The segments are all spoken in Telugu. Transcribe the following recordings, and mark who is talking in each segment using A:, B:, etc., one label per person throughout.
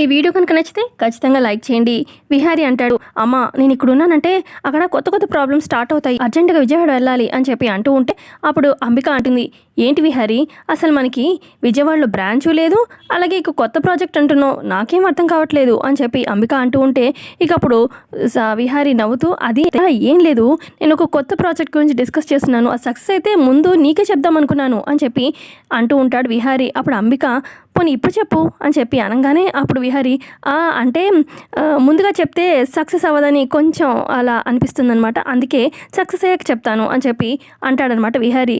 A: ఈ వీడియో కనుక నచ్చితే ఖచ్చితంగా లైక్ చేయండి. విహారి అంటాడు అమ్మ నేను ఇక్కడున్నానంటే అక్కడ కొత్త కొత్త ప్రాబ్లమ్స్ స్టార్ట్ అవుతాయి. అర్జెంటుగా విజయవాడ వెళ్ళాలి అని చెప్పి అంటూ ఉంటే అప్పుడు అంబిక అంటుంది ఏంటి విహారి అసలు మనకి విజయవాడలో బ్రాంచు లేదు అలాగే ఇక కొత్త ప్రాజెక్ట్ అంటున్నావు నాకేం అర్థం కావట్లేదు అని చెప్పి అంబిక అంటూ ఉంటే ఇక అప్పుడు స- విహారి నవ్వుతూ అది ఏం లేదు. నేను ఒక కొత్త ప్రాజెక్ట్ గురించి డిస్కస్ చేస్తున్నాను. ఆ సక్సెస్ అయితే ముందు నీకే చెప్దాం అనుకున్నాను అని చెప్పి అంటూ ఉంటాడు విహారి. అప్పుడు అంబిక పోనీ ఇప్పుడు చెప్పు అని చెప్పి అనగానే అప్పుడు విహారి అంటే ముందుగా చెప్తే సక్సెస్ అవ్వదని కొంచెం అలా అనిపిస్తుంది అనమాట అందుకే సక్సెస్ అయ్యాక చెప్తాను అని చెప్పి అంటాడనమాట విహారి.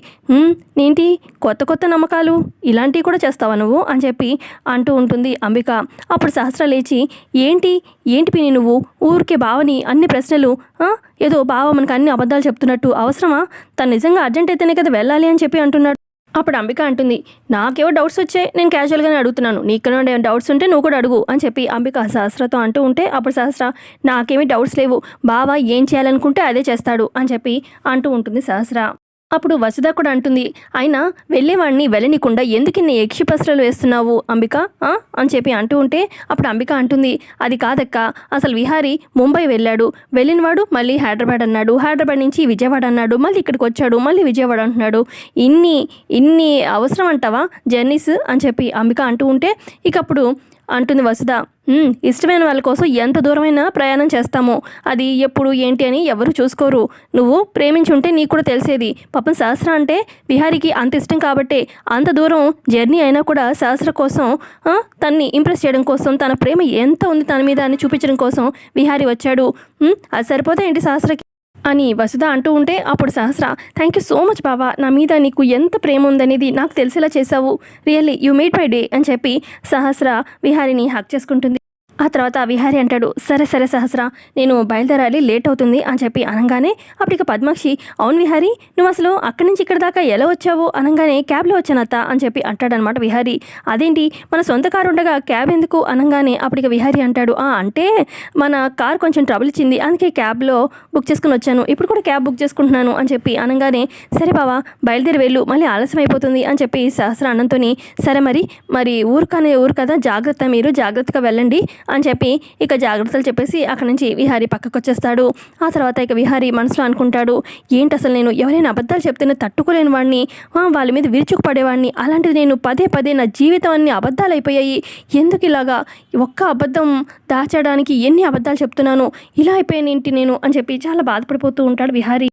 A: నేంటి ఏంటి కొత్త కొత్త నమ్మకాలు ఇలాంటివి కూడా చేస్తావా నువ్వు? అని చెప్పి అంటూ ఉంటుంది అంబిక. అప్పుడు సహస్ర లేచి ఏంటి? ఏంటి పిని నువ్వు? ఊరికే బావని అన్ని ప్రశ్నలు ఏదో బావ మనకు అన్ని అబద్ధాలు చెప్తున్నట్టు అవసరమా? తను నిజంగా అర్జెంట్ అయితేనే కదా వెళ్ళాలి అని చెప్పి అంటున్నాడు. అప్పుడు అంబిక అంటుంది నాకేవో డౌట్స్ వచ్చాయి నేను క్యాజువల్గానే అడుగుతున్నాను. నీకు డౌట్స్ ఉంటే నువ్వు కూడా అడుగు అని చెప్పి అంబిక సహస్రతో అంటూ ఉంటే అప్పుడు సహస్ర నాకేమీ డౌట్స్ లేవు. బావ ఏం చేయాలనుకుంటే అదే చేస్తాడు అని చెప్పి అంటూ ఉంటుంది సహస్ర. అప్పుడు వసుధ కూడా అంటుంది అయినా వెళ్ళేవాడిని వెళ్ళనికుండా ఎందుకు ఇన్ని యక్షిపస్త్రాలు వేస్తున్నావు అంబిక? అని చెప్పి అంటూ ఉంటే అప్పుడు అంబిక అంటుంది అది కాదక్క అసలు విహారి ముంబై వెళ్ళాడు. వెళ్ళినవాడు మళ్ళీ హైదరాబాద్ అన్నాడు. హైదరాబాద్ నుంచి విజయవాడ అన్నాడు. మళ్ళీ ఇక్కడికి వచ్చాడు. మళ్ళీ విజయవాడ అంటున్నాడు. ఇన్ని ఇన్ని అవసరం అంటావా జర్నీస్? అని చెప్పి అంబిక అంటూ ఉంటే ఇక అప్పుడు అంటుంది వసుధ. ఇష్టమైన వాళ్ళ కోసం ఎంత దూరమైనా ప్రయాణం చేస్తామో. అది ఎప్పుడు ఏంటి అని ఎవరు చూసుకోరు. నువ్వు ప్రేమించుంటే నీకు కూడా తెలిసేది. పాపం సహస్ర అంటే విహారికి అంత ఇష్టం కాబట్టే అంత దూరం జర్నీ అయినా కూడా సహస్ర కోసం తన్ని ఇంప్రెస్ చేయడం కోసం తన ప్రేమ ఎంత ఉంది తన మీద అని చూపించడం కోసం విహారి వచ్చాడు. అది సరిపోతే ఏంటి సహస్రకి అని వసుధ అంటూ ఉంటే అప్పుడు Sahasra thank you so much బావా నా మీద నీకు ఎంత ప్రేమ ఉందనేది నాకు తెలిసేలా చేశావు. Really you made my day అని చెప్పి సహస్ర విహారిని హక్ చేసుకుంటుంది. ఆ తర్వాత విహారి అంటాడు సరే సరే సహస్ర నేను బయలుదేరాలి లేట్ అవుతుంది అని చెప్పి అనగానే అప్పటికి పద్మాక్షి అవును విహారి నువ్వు అసలు అక్కడి నుంచి ఇక్కడ దాకా ఎలా వచ్చావు? అనగానే క్యాబ్లో వచ్చానత్త అని చెప్పి అంటాడనమాట విహారి. అదేంటి మన సొంత కారు ఉండగా క్యాబ్ ఎందుకు? అనగానే అప్పటికి విహారి అంటాడు "ఆ, అంటే మన కార్ కొంచెం ట్రబుల్ ఇచ్చింది అందుకే క్యాబ్లో బుక్ చేసుకుని వచ్చాను. ఇప్పుడు కూడా క్యాబ్ బుక్ చేసుకుంటున్నాను అని చెప్పి అనగానే సరే బావా బయలుదేరి వెళ్ళు మళ్ళీ ఆలస్యం అయిపోతుంది అని చెప్పి సహస్ర అన్నంతోని సరే మరి మరి ఊరు కానీ ఊరు కదా జాగ్రత్త మీరు జాగ్రత్తగా వెళ్ళండి అని చెప్పి ఇక జాగ్రత్తలు చెప్పేసి అక్కడి నుంచి విహారీ పక్కకు వచ్చేస్తాడు ఆ తర్వాత ఇక విహారీ మనసులో అనుకుంటాడు ఏంటి అసలు నేను ఎవరైనా అబద్ధాలు చెప్తేనే తట్టుకోలేని వాడిని వాళ్ళ మీద విరుచుకుపడేవాడిని అలాంటిది నేను పదే పదే నా జీవితం అన్ని అబద్ధాలు అయిపోయాయి ఎందుకు ఇలాగా? ఒక్క అబద్ధం దాచడానికి ఎన్ని అబద్ధాలు చెప్తున్నాను? ఇలా అయిపోయానేంటి నేను? అని చెప్పి చాలా బాధపడిపోతూ ఉంటాడు విహారీ.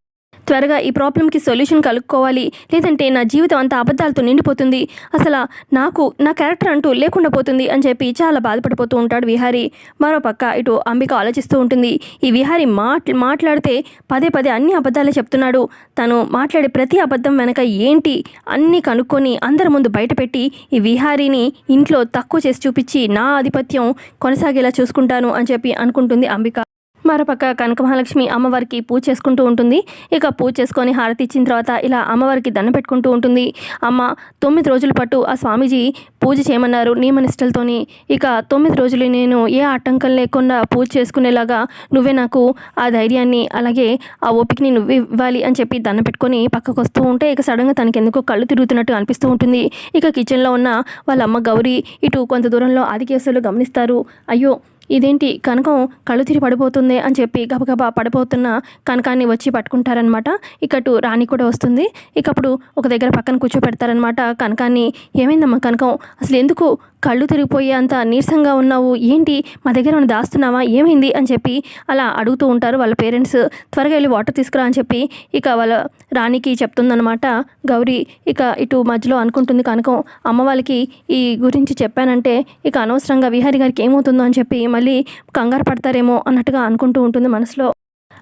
A: త్వరగా ఈ ప్రాబ్లంకి సొల్యూషన్ కలుక్కోవాలి. లేదంటే నా జీవితం అంతా అబద్ధాలతో నిండిపోతుంది. అసలు నాకు నా క్యారెక్టర్ అంటూ లేకుండా పోతుంది అని చెప్పి చాలా బాధపడిపోతూ ఉంటాడు విహారీ. మరో పక్క ఇటు అంబిక ఆలోచిస్తూ ఉంటుంది. ఈ విహారీ మాట్ మాట్లాడితే పదే పదే అన్ని అబద్ధాలే చెప్తున్నాడు. తను మాట్లాడే ప్రతి అబద్ధం వెనక ఏంటి అన్నీ కనుక్కొని అందరి ముందు బయటపెట్టి ఈ విహారీని ఇంట్లో తక్కువ చేసి చూపించి నా ఆధిపత్యం కొనసాగేలా చూసుకుంటాను అని చెప్పి అనుకుంటుంది అంబిక. మరోపక్క కనక మహాలక్ష్మి అమ్మవారికి పూజ చేసుకుంటూ ఉంటుంది. ఇక పూజ చేసుకొని హారతి ఇచ్చిన తర్వాత ఇలా అమ్మవారికి దండం పెట్టుకుంటూ ఉంటుంది. అమ్మ తొమ్మిది రోజుల పాటు ఆ స్వామీజీ పూజ చేయమన్నారు నియమనిష్టలతోని. ఇక తొమ్మిది రోజులు నేను ఏ ఆటంకం లేకుండా పూజ చేసుకునేలాగా నువ్వే నాకు ఆ ధైర్యాన్ని అలాగే ఆ ఓపికని నువ్వు ఇవ్వాలి అని చెప్పి దండ పెట్టుకొని పక్కకు వస్తూ ఉంటే ఇక సడన్గా తనకి ఎందుకో కళ్ళు తిరుగుతున్నట్టు అనిపిస్తూ ఉంటుంది. ఇక కిచెన్లో ఉన్న వాళ్ళ అమ్మ గౌరీ ఇటు కొంత దూరంలో ఆదికేశవులు గమనిస్తారు. అయ్యో ఇదేంటి? కనకం కళ్ళు తిరిగి పడిపోతుంది అని చెప్పి గబగబా పడిపోతున్న కనకాన్ని వచ్చి పట్టుకుంటారనమాట ఇకటు రాణి కూడా వస్తుంది. ఇకప్పుడు ఒక దగ్గర పక్కన కూర్చోపెడతారనమాట కనకాన్ని. ఏమైందమ్మా కనకం? అసలు ఎందుకు కళ్ళు తిరిగిపోయేంత నీరసంగా ఉన్నావు. ఏంటి? మా దగ్గర ఉన్న దాస్తున్నావా? ఏమైంది? అని చెప్పి అలా అడుగుతూ ఉంటారు వాళ్ళ పేరెంట్స్. త్వరగా వెళ్ళి వాటర్ తీసుకురా అని చెప్పి ఇక వాళ్ళ రాణికి చెప్తుందనమాట గౌరీ ఇక ఇటు మధ్యలో అనుకుంటుంది కనుక. అమ్మ వాళ్ళకి ఈ గురించి చెప్పానంటే ఇక అనవసరంగా విహారి గారికి ఏమవుతుందో అని చెప్పి మళ్ళీ కంగారు పడతారేమో అన్నట్టుగా అనుకుంటూ ఉంటుంది మనసులో.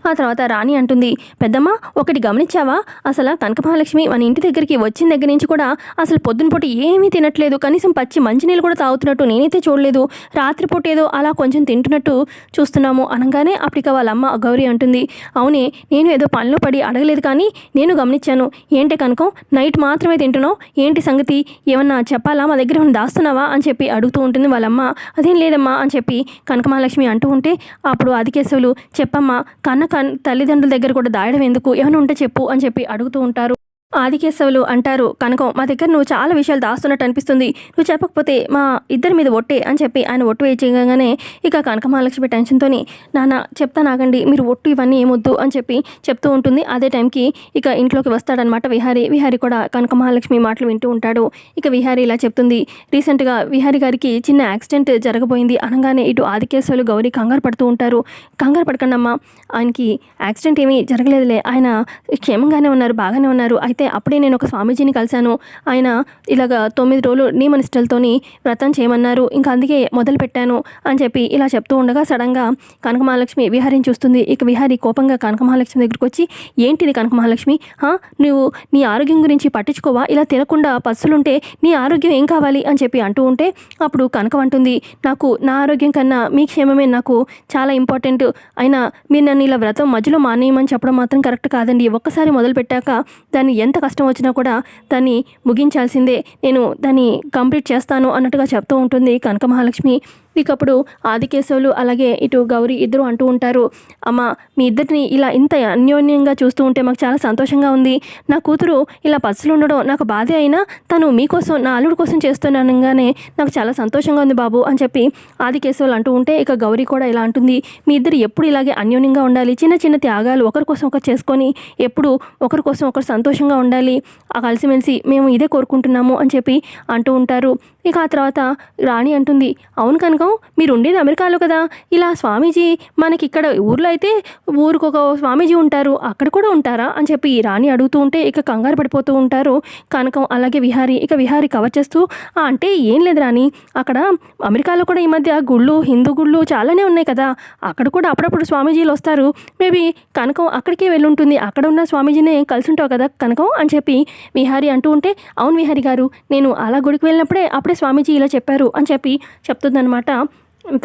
A: ఆ తర్వాత రాణి అంటుంది పెద్దమ్మ ఒకటి గమనించావా? అసలు కనకమహాలక్ష్మి మన ఇంటి దగ్గరికి వచ్చిన దగ్గర నుంచి కూడా అసలు పొద్దునపూట ఏమీ తినట్లేదు. కనీసం పచ్చి మంచినీళ్ళు కూడా తాగుతున్నట్టు నేనైతే చూడలేదు. రాత్రిపూట ఏదో అలా కొంచెం తింటున్నట్టు చూస్తున్నాము అనగానే అప్పటిక వాళ్ళ అమ్మ గౌరీ అంటుంది అవునే నేను ఏదో పనిలో పడి అడగలేదు కానీ నేను గమనించాను. ఏంటి కనుక నైట్ మాత్రమే తింటున్నావు. ఏంటి సంగతి? ఏమన్నా చెప్పాలా? మా దగ్గర ఏమైనా దాస్తున్నావా? అని చెప్పి అడుగుతూ ఉంటుంది వాళ్ళమ్మ అదేం లేదమ్మా అని చెప్పి కనకమహాలక్ష్మి అంటూ ఉంటే అప్పుడు ఆదికేశవులు చెప్పమ్మా కన్న తల్లిదండ్రుల దగ్గర కూడా దాయడం ఎందుకు? ఏమైనా ఉంటే చెప్పు అని చెప్పి అడుగుతూ ఉంటారు. ఆదికేశవులు అంటారు. కనకం మా దగ్గర నువ్వు చాలా విషయాలు దాస్తున్నట్టు అనిపిస్తుంది. నువ్వు చెప్పకపోతే మా ఇద్దరి మీద ఒట్టే అని చెప్పి ఆయన ఒట్టు వేయగానే ఇక కనక మహాలక్ష్మి టెన్షన్తోని నాన్న చెప్తా నాగండి మీరు ఒట్టు ఇవన్నీ ఏమొద్దు అని చెప్పి చెప్తూ ఉంటుంది. అదే టైంకి ఇక ఇంట్లోకి వస్తాడనమాట విహారీ. విహారీ కూడా కనక మహాలక్ష్మి మాటలు వింటూ ఉంటాడు. ఇక విహారీ ఇలా చెప్తుంది. రీసెంట్గా విహారీ గారికి చిన్న యాక్సిడెంట్ జరగబోయింది. అనగానే ఇటు ఆదికేశవులు గౌరీ కంగారు పడుతూ ఉంటారు. కంగారు పడకండి అమ్మా ఆయనకి యాక్సిడెంట్ ఏమీ జరగలేదులే. ఆయన క్షేమంగానే ఉన్నారు. బాగానే ఉన్నారు. అయితే అప్పుడే నేను ఒక స్వామీజీని కలిశాను. ఆయన ఇలాగ తొమ్మిది రోజులు నియమనిష్టలతోని వ్రతం చేయమన్నారు. ఇంకా అందుకే మొదలు పెట్టాను అని చెప్పి ఇలా చెప్తూ ఉండగా సడన్గా కనకమహాలక్ష్మి విహారిని చూస్తుంది. ఇక విహారి కోపంగా కనకమహాలక్ష్మి దగ్గరికి వచ్చి ఏంటిది కనకమహాలక్ష్మి? మహాలక్ష్మి నువ్వు నీ ఆరోగ్యం గురించి పట్టించుకోవా? ఇలా తినకుండా పసులుంటే నీ ఆరోగ్యం ఏం కావాలి? అని చెప్పి అంటూ ఉంటే అప్పుడు కనకం అంటుంది నాకు నా ఆరోగ్యం కన్నా మీ క్షేమమే నాకు చాలా ఇంపార్టెంట్. అయినా మీరు నన్ను ఇలా వ్రతం మధ్యలో మానేయమని చెప్పడం మాత్రం కరెక్ట్ కాదండి. ఒక్కసారి మొదలు పెట్టాక దాన్ని ఎంత ఎంత కష్టం వచ్చినా కూడా దాన్ని ముగించాల్సిందే. నేను దాన్ని కంప్లీట్ చేస్తాను అన్నట్టుగా చెప్తూ ఉంటుంది కనక మహాలక్ష్మి ఇక అప్పుడు ఆదికేశవులు అలాగే ఇటు గౌరీ ఇద్దరు అంటూ ఉంటారు. అమ్మ మీ ఇద్దరిని ఇలా ఇంత అన్యోన్యంగా చూస్తూ ఉంటే మాకు చాలా సంతోషంగా ఉంది. నా కూతురు ఇలా పసులు ఉండడం నాకు బాధే అయినా తను మీకోసం నా అల్లుడు కోసం చేస్తున్నానగానే నాకు చాలా సంతోషంగా ఉంది బాబు అని చెప్పి ఆదికేశవులు అంటూ ఉంటే ఇక గౌరీ కూడా ఇలా అంటుంది. మీ ఇద్దరు ఎప్పుడు ఇలాగే అన్యోన్యంగా ఉండాలి. చిన్న చిన్న త్యాగాలు ఒకరి కోసం ఒకరు చేసుకొని ఎప్పుడు ఒకరి కోసం ఒకరు సంతోషంగా ఉండాలి. ఆ కలిసిమెలిసి మేము ఇదే కోరుకుంటున్నాము అని చెప్పి అంటూ ఉంటారు. ఇక ఆ తర్వాత రాణి అంటుంది అవును కనుక మీరు ఉండేది అమెరికాలో కదా? ఇలా స్వామీజీ మనకి ఇక్కడ ఊర్లో అయితే ఊరికి ఒక స్వామీజీ ఉంటారు అక్కడ కూడా ఉంటారా? అని చెప్పి ఈ రాణి అడుగుతూ ఉంటే ఇక కంగారు పడిపోతూ ఉంటారు. కనకం అలాగే విహారి ఇక విహారి కవర్ చేస్తూ అంటే ఏం లేదు రాణి. అక్కడ అమెరికాలో కూడా ఈ మధ్య గుళ్ళు హిందూ గుళ్ళు చాలానే ఉన్నాయి కదా? అక్కడ కూడా అప్పుడప్పుడు స్వామీజీలు వస్తారు. మేబీ కనకం అక్కడికే వెళ్ళుంటుంది. అక్కడ ఉన్న స్వామీజీనే కలిసి ఉంటావు కదా కనకం? అని చెప్పి విహారి అంటూ ఉంటే అవును విహారి గారు నేను అలా గుడికి వెళ్ళినప్పుడే అప్పుడే స్వామీజీ ఇలా చెప్పారు అని చెప్పి చెప్తుందనమాట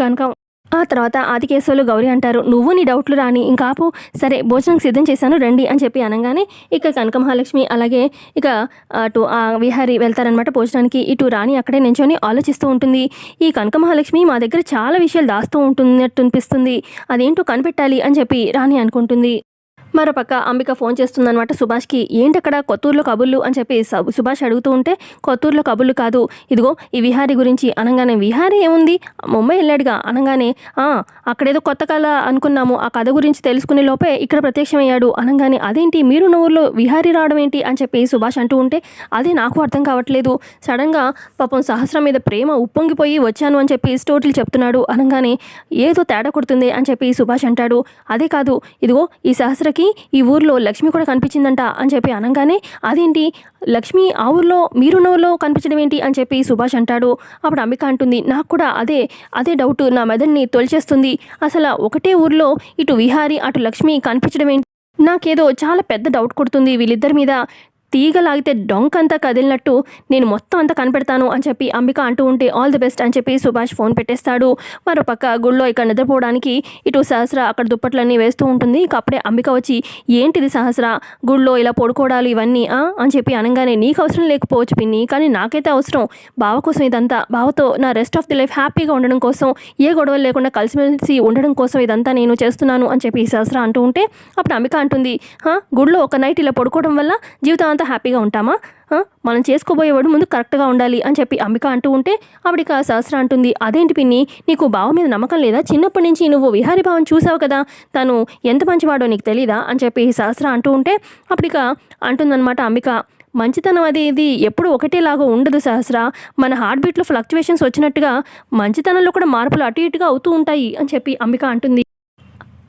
A: కనుక ఆ తర్వాత ఆదికేశవులు గౌరీ అంటారు నువ్వు నీ డౌట్లు రాని ఇంకా ఆపు సరే భోజనం సిద్ధం చేశాను రండి అని చెప్పి అనగానే ఇక కనక మహాలక్ష్మి అలాగే ఇక అటు ఆ విహారి వెళ్తారనమాట భోజనానికి. ఇటు రాణి అక్కడే నించొని ఆలోచిస్తూ ఉంటుంది. ఈ కనక మహాలక్ష్మి మా దగ్గర చాలా విషయాలు దాస్తూ ఉంటున్నట్టు అనిపిస్తుంది. అదేంటో కనిపెట్టాలి అని చెప్పి రాణి అనుకుంటుంది. మరోపక్క అంబిక ఫోన్ చేస్తుందనమాట సుభాష్కి ఏంటి అక్కడ కొత్తూరులో కబుర్లు? అని చెప్పి సబ్- సుభాష్ అడుగుతూ ఉంటే కొత్తూరులో కబుర్లు కాదు. ఇదిగో ఈ విహారీ గురించి అనగానే విహారీ ఏముంది? ముంబై వెళ్ళాడుగా. అనగానే అక్కడేదో కొత్త కళ అనుకున్నాము. ఆ కథ గురించి తెలుసుకునే లోపే ఇక్కడ ప్రత్యక్షమయ్యాడు. అనగానే అదేంటి? మీరున్న ఊర్లో విహారీ రావడం ఏంటి? అని చెప్పి సుభాష్ అంటూ ఉంటే అదే నాకు అర్థం కావట్లేదు. సడన్గా పాపం సహస్రం మీద ప్రేమ ఉప్పొంగిపోయి వచ్చాను అని చెప్పి స్టోరీలు చెప్తున్నాడు. అనగానే ఏదో తేడా కొడుతుంది అని చెప్పి సుభాష్ అంటాడు. అదే కాదు. ఇదిగో ఈ సహస్రకి ఈ ఊర్లో లక్ష్మి కూడా కనిపించిందంట అని చెప్పి అనగానే అదేంటి? లక్ష్మి ఆ ఊర్లో మీరున్న ఊర్లో కనిపించడం ఏంటి? అని చెప్పి సుభాష్ అంటాడు. అప్పుడు అంబిక అంటుంది నాకు కూడా అదే అదే డౌట్ నా మెదడిని తొలిచేస్తుంది. అసలు ఒకటే ఊర్లో ఇటు విహారి అటు లక్ష్మి కనిపించడం ఏంటి? నాకేదో చాలా పెద్ద డౌట్ కొడుతుంది వీళ్ళిద్దరి మీద. తీగ లాగితే అంతా కదిలినట్టు నేను మొత్తం అంతా కనిపెడతాను అని చెప్పి అంబిక అంటూ ఉంటే ఆల్ ది బెస్ట్ అని చెప్పి సుభాష్ ఫోన్ పెట్టేస్తాడు. మరోపక్క గుళ్ళో ఇక్కడ నిద్రపోవడానికి ఇటు సహస్ర అక్కడ దుప్పట్లన్నీ వేస్తూ ఉంటుంది. ఇక అప్పుడే అంబిక వచ్చి ఏంటిది సహస్ర? గుళ్ళో ఇలా పడుకోవడాలు ఇవన్నీ ఆ?" అని చెప్పి అనగానే నీకు అవసరం లేకపోవచ్చు పిన్ని కానీ నాకైతే అవసరం. బావ కోసం ఇదంతా బావతో నా రెస్ట్ ఆఫ్ ది లైఫ్ హ్యాపీగా ఉండడం కోసం ఏ గొడవలు లేకుండా కలిసిమెలిసి ఉండడం కోసం ఇదంతా నేను చేస్తున్నాను అని చెప్పి సహస్ర అంటూ ఉంటే అప్పుడు అంబిక అంటుంది గుళ్ళో గుడిలో ఒక నైట్ ఇలా పడుకోవడం వల్ల జీవితం అంతా హ్యాపీగా ఉంటామా? మనం చేసుకోబోయేవాడు ముందు కరెక్ట్గా ఉండాలి అని చెప్పి అంబిక అంటూ ఉంటే ఆవిడిక సహస్ర అంటుంది అదేంటి పిన్ని? నీకు బావ మీద నమ్మకం లేదా? చిన్నప్పటి నుంచి నువ్వు విహారీ భావం చూసావు కదా? తను ఎంత మంచివాడో నీకు తెలీదా? అని చెప్పి సహస్ర అంటూ ఉంటే అప్పటిక అంటుందన్నమాట అంబిక మంచితనం అది ఇది ఎప్పుడు ఒకటేలాగా ఉండదు సహస్ర. మన హార్ట్ బీట్లో ఫ్లక్చువేషన్స్ వచ్చినట్టుగా మంచితనంలో కూడా మార్పులు అటు ఇటుగా అవుతూ ఉంటాయి అని చెప్పి అంబిక అంటుంది.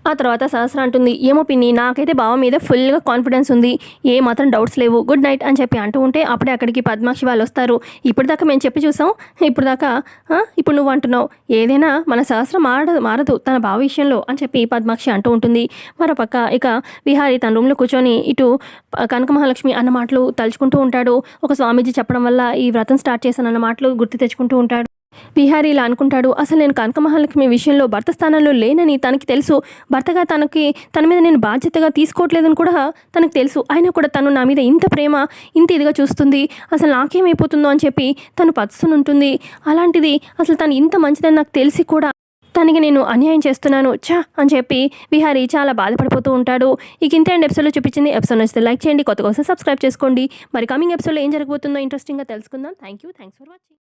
A: ఆ తర్వాత సహస్ర అంటుంది ఏమో పిన్ని నాకైతే బావ మీద ఫుల్గా కాన్ఫిడెన్స్ ఉంది. ఏ మాత్రం డౌట్స్ లేవు. గుడ్ నైట్ అని చెప్పి అంటూ ఉంటే అప్పుడే అక్కడికి పద్మాక్షి వాళ్ళు వస్తారు. ఇప్పటిదాకా మేము చెప్పి చూసాం. ఇప్పటిదాకా ఇప్పుడు నువ్వు అంటున్నావు. ఏదైనా మన సహస్రం మారదు మారదు తన బావ విషయంలో అని చెప్పి పద్మాక్షి అంటూ ఉంటుంది. మరోపక్క ఇక విహారి తన రూమ్లో కూర్చొని ఇటు కనక మహాలక్ష్మి అన్న మాటలు తలుచుకుంటూ ఉంటాడు. ఒక స్వామీజీ చెప్పడం వల్ల ఈ వ్రతం స్టార్ట్ చేశానన్న మాటలు గుర్తు తెచ్చుకుంటూ ఉంటాడు. విహారీ ఇలా అనుకుంటాడు అసలు నేను కనక మహాలక్ష్మి విషయంలో భర్త స్థానంలో లేనని తనకి తెలుసు. భర్తగా తనకి తన మీద నేను బాధ్యతగా తీసుకోవట్లేదని కూడా తనకు తెలుసు. అయినా కూడా తను నా మీద ఇంత ప్రేమ ఇంత ఇదిగా చూస్తుంది. అసలు నాకేమైపోతుందో అని చెప్పి తను పచ్చునుంటుంది అలాంటిది అసలు తను ఇంత మంచిదని నాకు తెలిసి కూడా తనకి నేను అన్యాయం చేస్తున్నాను. చా అని చెప్పి విహారీ చాలా బాధపడిపోతూ ఉంటాడు. ఇక ఇంత అండ్ ఎపిసోడ్లో చూపించింది. ఎపిసోడ్ నచ్చితే లైక్ చేయండి. కొత్త కోసం సబ్స్క్రైబ్ చేసుకోండి. మరి కమింగ్ ఎపిసోడ్లో ఏం జరగబోతుందో ఇంట్రెస్టింగ్గా తెలుసుకుందాం. Thank you thanks for watching